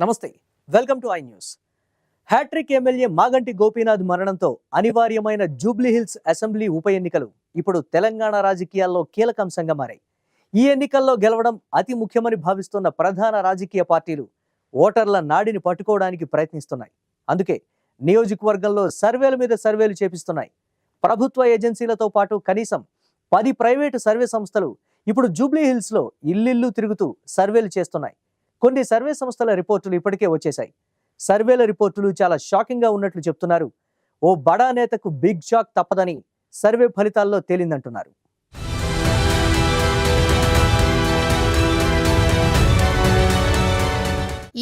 నమస్తే welcome to I news hat trick MLA Maganti Gopinath మరణంతో అనివార్యమైన జూబ్లీహిల్స్ అసెంబ్లీ ఉప ఎన్నికలు ఇప్పుడు తెలంగాణ రాజకీయాల్లో కీలక అంశంగా మారాయి ఈ ఎన్నికల్లో గెలవడం అతి ముఖ్యమని భావిస్తున్న ప్రధాన రాజకీయ పార్టీలు ఓటర్ల నాడిని పట్టుకోవడానికి ప్రయత్నిస్తున్నాయి. అందుకే నియోజకవర్గంలో సర్వేల మీద సర్వేలు చేపిస్తున్నాయి. ప్రభుత్వ ఏజెన్సీలతో పాటు కనీసం పది ప్రైవేటు సర్వే సంస్థలు ఇప్పుడు జూబ్లీ హిల్స్లో ఇల్లిల్లు తిరుగుతూ సర్వేలు చేస్తున్నాయి. కొన్ని సర్వే సంస్థల రిపోర్టులు ఇప్పటికే వచ్చేశాయి. సర్వేల రిపోర్టులు చాలా షాకింగ్గా ఉన్నట్లు చెప్తున్నారు. ఓ బడా నేతకు బిగ్ షాక్ తప్పదని సర్వే ఫలితాల్లో తేలిందంటున్నారు.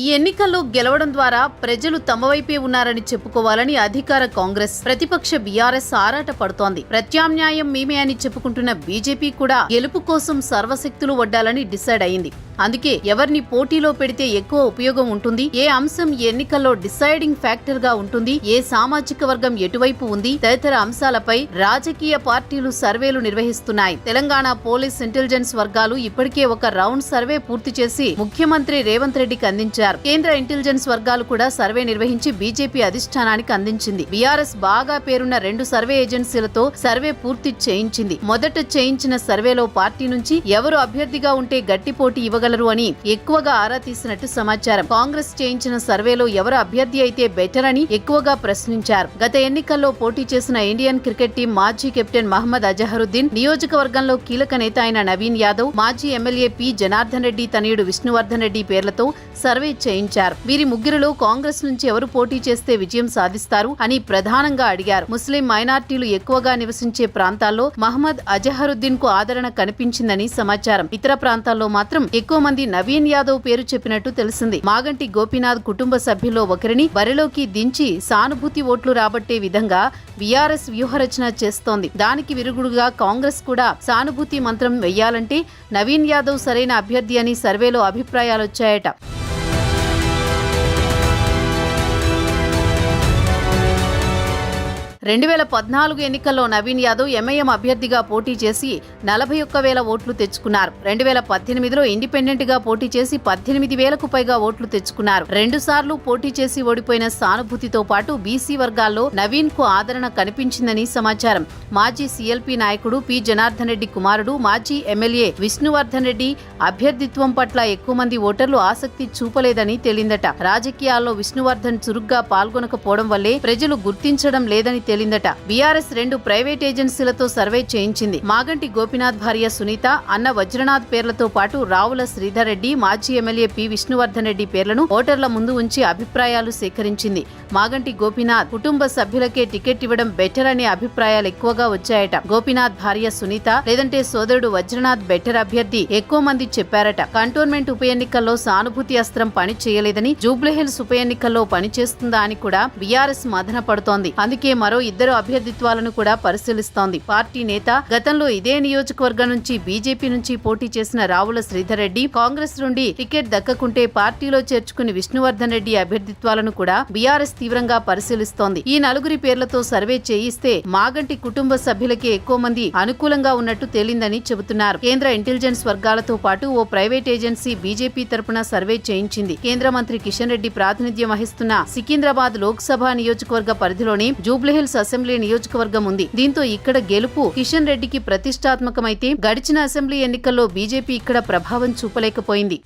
ఈ ఎన్నికల్లో గెలవడం ద్వారా ప్రజలు తమ వైపే ఉన్నారని చెప్పుకోవాలని అధికార కాంగ్రెస్ ప్రతిపక్ష బీఆర్ఎస్ ఆరాట పడుతోంది. ప్రత్యామ్నాయం మేమే అని చెప్పుకుంటున్న బీజేపీ కూడా గెలుపు కోసం సర్వశక్తులు వడ్డాలని డిసైడ్ అయింది. అందుకే ఎవరిని పోటీలో పెడితే ఎక్కువ ఉపయోగం ఉంటుంది. ఏ అంశం ఎన్నికల్లో డిసైడింగ్ ఫ్యాక్టర్గా ఉంటుంది. ఏ సామాజిక వర్గం ఎటువైపు ఉంది. తదితర అంశాలపై రాజకీయ పార్టీలు సర్వేలు నిర్వహిస్తున్నాయి. తెలంగాణ పోలీస్ ఇంటెలిజెన్స్ వర్గాలు ఇప్పటికే ఒక రౌండ్ సర్వే పూర్తి చేసి ముఖ్యమంత్రి రేవంత్ రెడ్డికి అందించారు. కేంద్ర ఇంటెలిజెన్స్ వర్గాలు కూడా సర్వే నిర్వహించి బీజేపీ అధిష్టానానికి అందించింది. బీఆర్ఎస్ బాగా పేరున్న రెండు సర్వే ఏజెన్సీలతో సర్వే పూర్తి చేయించింది. మొదట చేయించిన సర్వేలో పార్టీ నుంచి ఎవరు అభ్యర్థిగా ఉంటే గట్టి పోటీ ఇవ్వగలరు అని ఎక్కువగా ఆరా తీసినట్టు సమాచారం. కాంగ్రెస్ చేయించిన సర్వేలో ఎవరు అభ్యర్థి అయితే బెటర్ అని ఎక్కువగా ప్రశ్నించారు. గత ఎన్నికల్లో పోటీ చేసిన ఇండియన్ క్రికెట్ టీం మాజీ కెప్టెన్ మహమ్మద్ అజహరుద్దీన్ నియోజకవర్గంలో కీలక నేత అయిన నవీన్ యాదవ్ మాజీ ఎమ్మెల్యే పి. జనార్దన్ రెడ్డి తనయుడు విష్ణువర్ధన్ రెడ్డి పేర్లతో సర్వే చేయించారు. వీరి ముగ్గురులో కాంగ్రెస్ నుంచి ఎవరు పోటీ చేస్తే విజయం సాధిస్తారు అని ప్రధానంగా అడిగారు. ముస్లిం మైనార్టీలు ఎక్కువగా నివసించే ప్రాంతాల్లో మహమ్మద్ అజహరుద్దీన్కు ఆదరణ కనిపించిందని సమాచారం. ఇతర ప్రాంతాల్లో మాత్రం ఎక్కువ మంది నవీన్ యాదవ్ పేరు చెప్పినట్టు తెలిసింది. మాగంటి గోపీనాథ్ కుటుంబ సభ్యుల్లో ఒకరిని బరిలోకి దించి సానుభూతి ఓట్లు రాబట్టే విధంగా బీఆర్ఎస్ వ్యూహరచన చేస్తోంది. దానికి విరుగుడుగా కాంగ్రెస్ కూడా సానుభూతి మంత్రం వెయ్యాలంటే నవీన్ యాదవ్ సరైన అభ్యర్థి అని సర్వేలో అభిప్రాయాలొచ్చాయట. రెండు వేల పద్నాలుగు ఎన్నికల్లో నవీన్ యాదవ్ ఎంఐఎం అభ్యర్థిగా పోటీ చేసి నలభై ఒక్క వేల ఓట్లు తెచ్చుకున్నారు. రెండు వేల పద్దెనిమిదిలో ఇండిపెండెంట్గా పోటీ చేసి పద్దెనిమిది వేలకు పైగా ఓట్లు తెచ్చుకున్నారు. రెండు సార్లు పోటీ చేసి ఓడిపోయిన సానుభూతితో పాటు బీసీ వర్గాల్లో నవీన్కు ఆదరణ కనిపించిందని సమాచారం. మాజీ సీఎల్పీ నాయకుడు పి జనార్దన్ రెడ్డి కుమారుడు మాజీ ఎమ్మెల్యే విష్ణువర్ధన్ రెడ్డి అభ్యర్థిత్వం పట్ల ఎక్కువ మంది ఓటర్లు ఆసక్తి చూపలేదని తేలిందట. రాజకీయాల్లో విష్ణువర్ధన్ చురుగ్గా పాల్గొనకపోవడం వల్లే ప్రజలు గుర్తించడం లేదని తేలిందట. బీఆర్ఎస్ రెండు ప్రైవేట్ ఏజెన్సీలతో సర్వే చేయించింది. మాగంటి గోపినాథ్ భార్య సునీత అన్న వజ్రనాథ్ పేర్లతో పాటు రావుల శ్రీధర్ రెడ్డి మాజీ ఎమ్మెల్యే పి విష్ణువర్ధన్ రెడ్డి పేర్లను ఓటర్ల ముందు ఉంచి అభిప్రాయాలు సేకరించింది. మాగంటి గోపినాథ్ కుటుంబ సభ్యులకే టికెట్ ఇవ్వడం బెటర్ అనే అభిప్రాయాలు ఎక్కువగా వచ్చాయట. గోపినాథ్ భార్య సునీత లేదంటే సోదరుడు వజ్రనాథ్ బెటర్ అభ్యర్థి ఎక్కువ మంది చెప్పారట. కంటోన్మెంట్ ఉప ఎన్నికల్లో సానుభూతి అస్త్రం పని చేయలేదని జూబ్లీహిల్స్ ఉప ఎన్నికల్లో పనిచేస్తుందా అని కూడా బీఆర్ఎస్ మదన పడుతోంది. అందుకే మరో ఇద్దరు అభ్యర్థిత్వాలను కూడా పరిశీలిస్తోంది. పార్టీ నేత గతంలో ఇదే నియోజకవర్గం నుంచి బీజేపీ నుంచి పోటీ చేసిన రావుల శ్రీధర్ రెడ్డి కాంగ్రెస్ నుండి టికెట్ దక్కకుంటే పార్టీలో చేర్చుకుని విష్ణువర్ధన్ రెడ్డి అభ్యర్థిత్వాలను కూడా బీఆర్ఎస్ తీవ్రంగా పరిశీలిస్తోంది. ఈ నలుగురి పేర్లతో సర్వే చేయిస్తే మాగంటి కుటుంబ సభ్యులకే ఎక్కువ మంది అనుకూలంగా ఉన్నట్టు తేలిందని చెబుతున్నారు. కేంద్ర ఇంటెలిజెన్స్ వర్గాలతో పాటు ఓ ప్రైవేట్ ఏజెన్సీ బీజేపీ తరపున సర్వే చేయించింది. కేంద్ర మంత్రి కిషన్ రెడ్డి ప్రాతినిధ్యం వహిస్తున్న సికింద్రాబాద్ లోక్సభ నియోజకవర్గ పరిధిలోని జూబ్లీహిల్స్ అసెంబ్లీ నియోజకవర్గం ఉంది. దీంతో ఇక్కడ గెలుపు కిషన్ రెడ్డికి ప్రతిష్టాత్మకమైతే గడిచిన అసెంబ్లీ ఎన్నికల్లో బీజేపీ ఇక్కడ ప్రభావం చూపలేకపోయింది.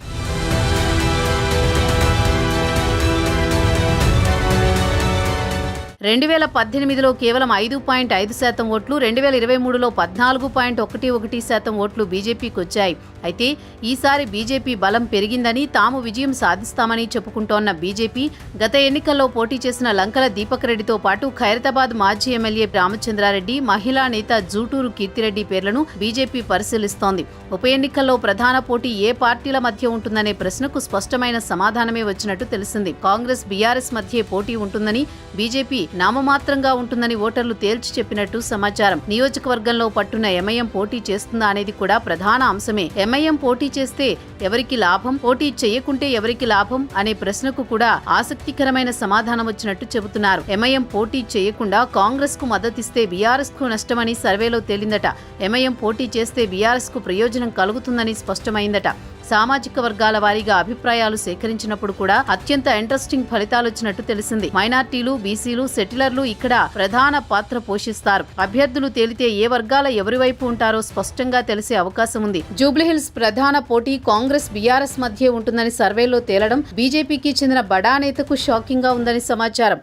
రెండు వేల పద్దెనిమిదిలో కేవలం ఐదు పాయింట్ ఐదు శాతం ఓట్లు రెండు వేల ఇరవై మూడులో పద్నాలుగు పాయింట్ ఒకటి ఒకటి శాతం ఓట్లు బీజేపీకి వచ్చాయి అయితే ఈసారి బీజేపీ బలం పెరిగిందని తాము విజయం సాధిస్తామని చెప్పుకుంటోన్న బీజేపీ గత ఎన్నికల్లో పోటీ చేసిన లంకల దీపక్ రెడ్డితో పాటు ఖైరతాబాద్ మాజీ ఎమ్మెల్యే రామచంద్రారెడ్డి మహిళా నేత జూటూరు కీర్తిరెడ్డి పేర్లను బీజేపీ పరిశీలిస్తోంది. ఉప ఎన్నికల్లో ప్రధాన పోటీ ఏ పార్టీల మధ్య ఉంటుందనే ప్రశ్నకు స్పష్టమైన సమాధానమే వచ్చినట్టు తెలిసింది. కాంగ్రెస్ బీఆర్ఎస్ మధ్య పోటీ ఉంటుందని బీజేపీ నామమాత్రంగా ఉంటుందని ఓటర్లు తేల్చి చెప్పినట్టు సమాచారం. నియోజకవర్గంలో పట్టున ఎంఐఎం పోటీ చేస్తుందా అనేది కూడా ప్రధాన అంశమే. ఎంఐఎం పోటీ చేస్తే ఎవరికి లాభం? పోటీ చేయకుంటే ఎవరికి లాభం? అనే ప్రశ్నకు కూడా ఆసక్తికరమైన సమాధానం వచ్చినట్టు చెబుతున్నారు. ఎంఐఎం పోటీ చేయకుండా కాంగ్రెస్కు మద్దతిస్తే బీఆర్ఎస్కు నష్టమని సర్వేలో తేలిందట. ఎంఐఎం పోటీ చేస్తే బీఆర్ఎస్కు ప్రయోజనం కలుగుతుందని స్పష్టమైందట. సామాజిక వర్గాల వారీగా అభిప్రాయాలు సేకరించినప్పుడు కూడా అత్యంత ఇంట్రెస్టింగ్ ఫలితాలు వచ్చినట్టు తెలిసింది. మైనార్టీలు బీసీలు సెటిలర్లు ఇక్కడ ప్రధాన పాత్ర పోషిస్తారు. అభ్యర్థులు తేలితే ఏ వర్గాల ఎవరి వైపు ఉంటారో స్పష్టంగా తెలిసే అవకాశం ఉంది. జూబ్లీహిల్స్ ప్రధాన పోటీ కాంగ్రెస్ బీఆర్ఎస్ మధ్య ఉంటుందని సర్వేలో తేలడం బీజేపీకి చెందిన బడా నేతకు షాకింగ్గా ఉందని సమాచారం.